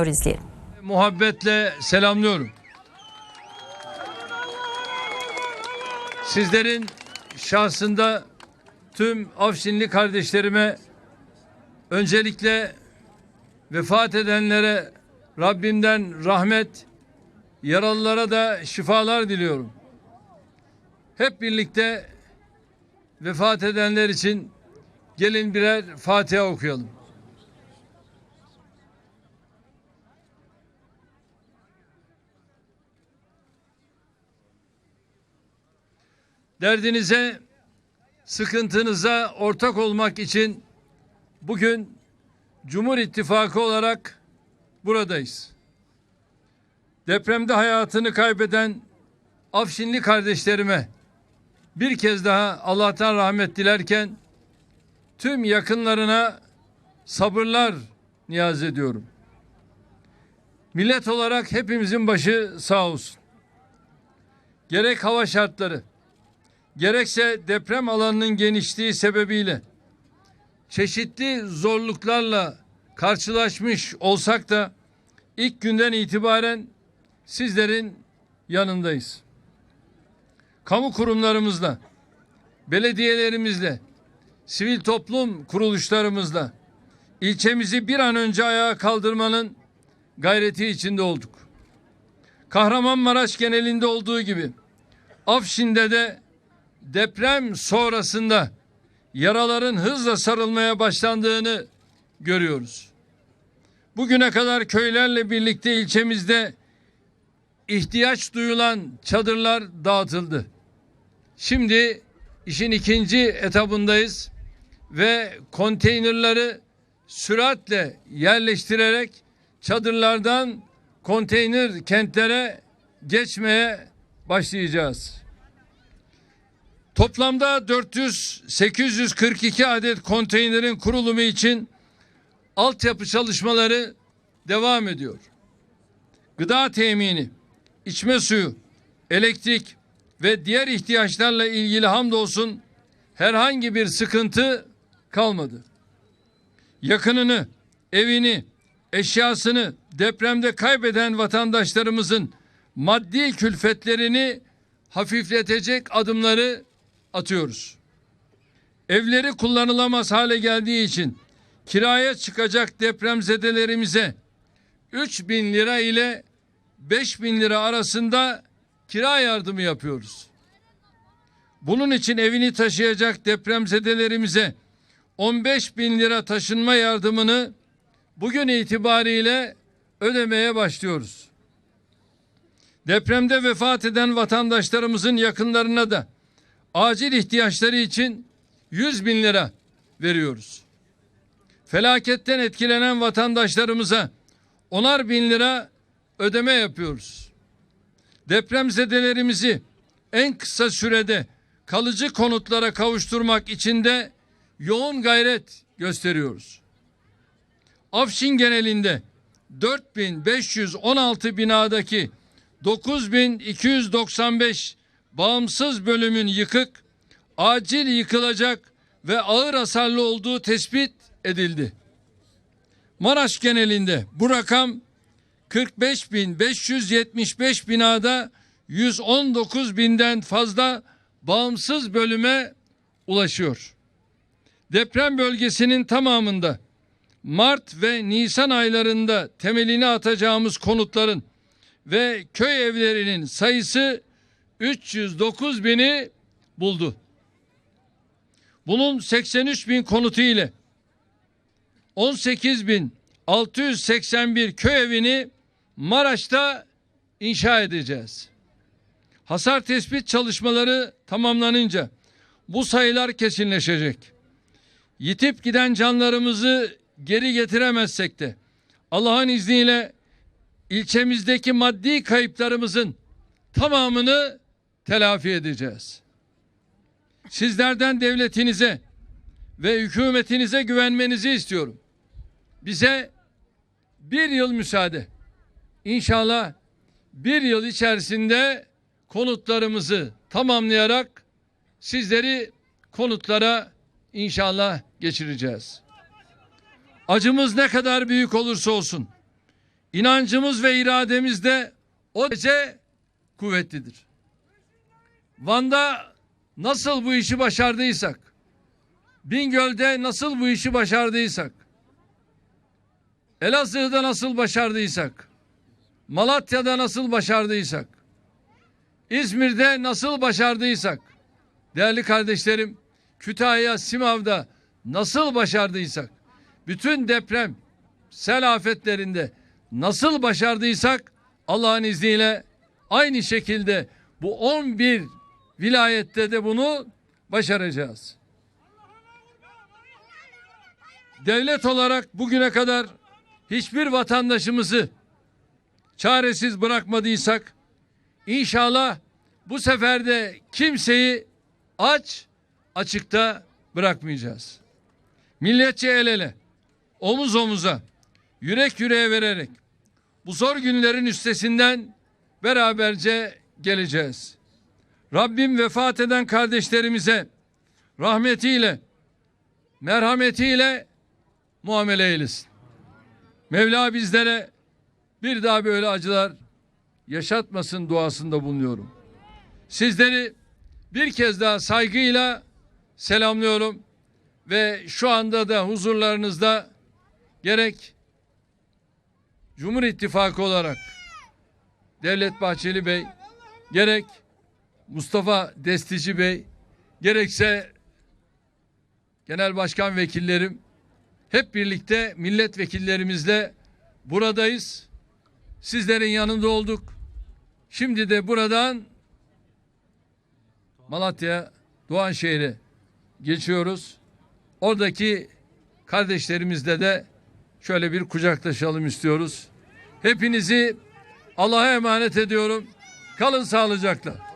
izleyelim. muhabbetle selamlıyorum. Sizlerin şahsında tüm Afşinli kardeşlerime öncelikle vefat edenlere Rabbimden rahmet, yaralılara da şifalar diliyorum. Hep birlikte vefat edenler için gelin birer Fatiha okuyalım. Derdinize, sıkıntınıza ortak olmak için bugün Cumhur İttifakı olarak buradayız. Depremde hayatını kaybeden Afşinli kardeşlerime bir kez daha Allah'tan rahmet dilerken tüm yakınlarına sabırlar niyaz ediyorum. Millet olarak hepimizin başı sağ olsun. Gerek hava şartları, gerekse deprem alanının genişliği sebebiyle çeşitli zorluklarla karşılaşmış olsak da ilk günden itibaren sizlerin yanındayız. Kamu kurumlarımızla, belediyelerimizle, sivil toplum kuruluşlarımızla ilçemizi bir an önce ayağa kaldırmanın gayreti içinde olduk. Kahramanmaraş genelinde olduğu gibi Afşin'de de deprem sonrasında yaraların hızla sarılmaya başlandığını görüyoruz. Bugüne kadar köylerle birlikte ilçemizde ihtiyaç duyulan çadırlar dağıtıldı. Şimdi işin ikinci etabındayız ve konteynerları süratle yerleştirerek çadırlardan konteyner kentlere geçmeye başlayacağız. Toplamda 400 842 adet konteynerin kurulumu için altyapı çalışmaları devam ediyor. Gıda temini, içme suyu, elektrik ve diğer ihtiyaçlarla ilgili hamdolsun herhangi bir sıkıntı kalmadı. Yakınını, evini, eşyasını depremde kaybeden vatandaşlarımızın maddi külfetlerini hafifletecek adımları atıyoruz. Evleri kullanılamaz hale geldiği için kiraya çıkacak depremzedelerimize 3 bin lira ile 5 bin lira arasında kira yardımı yapıyoruz. Bunun için evini taşıyacak depremzedelerimize 15 bin lira taşınma yardımını bugün itibariyle ödemeye başlıyoruz. Depremde vefat eden vatandaşlarımızın yakınlarına da acil ihtiyaçları için 100 bin lira veriyoruz. Felaketten etkilenen vatandaşlarımıza onar bin lira ödeme yapıyoruz. Depremzedelerimizi en kısa sürede kalıcı konutlara kavuşturmak için de yoğun gayret gösteriyoruz. Afşin genelinde 4516 binadaki 9295 bağımsız bölümün yıkık, acil yıkılacak ve ağır hasarlı olduğu tespit edildi. Maraş genelinde bu rakam 45.575 binada 119 binden fazla bağımsız bölüme ulaşıyor. Deprem bölgesinin tamamında Mart ve Nisan aylarında temelini atacağımız konutların ve köy evlerinin sayısı 309 bini buldu. Bunun 83 bin konutu ile 18 bin 681 köy evini Maraş'ta inşa edeceğiz. Hasar tespit çalışmaları tamamlanınca bu sayılar kesinleşecek. Yitip giden canlarımızı geri getiremezsek de Allah'ın izniyle ilçemizdeki maddi kayıplarımızın tamamını telafi edeceğiz. Sizlerden devletinize ve hükümetinize güvenmenizi istiyorum. Bize bir yıl müsaade. İnşallah bir yıl içerisinde konutlarımızı tamamlayarak sizleri konutlara inşallah geçireceğiz. Acımız ne kadar büyük olursa olsun inancımız ve irademiz de o derece kuvvetlidir. Van'da nasıl bu işi başardıysak, Bingöl'de nasıl bu işi başardıysak, Elazığ'da nasıl başardıysak, Malatya'da nasıl başardıysak, İzmir'de nasıl başardıysak, değerli kardeşlerim, Kütahya, Simav'da nasıl başardıysak, bütün deprem, sel afetlerinde nasıl başardıysak, Allah'ın izniyle aynı şekilde bu 11 vilayette de bunu başaracağız. Devlet olarak bugüne kadar hiçbir vatandaşımızı çaresiz bırakmadıysak inşallah bu sefer de kimseyi aç açıkta bırakmayacağız. Milletçe el ele, omuz omuza, yürek yüreğe vererek bu zor günlerin üstesinden beraberce geleceğiz. Rabbim vefat eden kardeşlerimize rahmetiyle, merhametiyle muamele eylesin. Mevla bizlere bir daha böyle acılar yaşatmasın duasında bulunuyorum. Sizleri bir kez daha saygıyla selamlıyorum ve şu anda da huzurlarınızda gerek Cumhur İttifakı olarak Devlet Bahçeli Bey gerek Mustafa Destici Bey gerekse genel başkan vekillerim hep birlikte milletvekillerimizle buradayız. Sizlerin yanında olduk. Şimdi de buradan Malatya Doğanşehir'e geçiyoruz. Oradaki kardeşlerimizle de şöyle bir kucaklaşalım istiyoruz. Hepinizi Allah'a emanet ediyorum. Kalın sağlıcakla.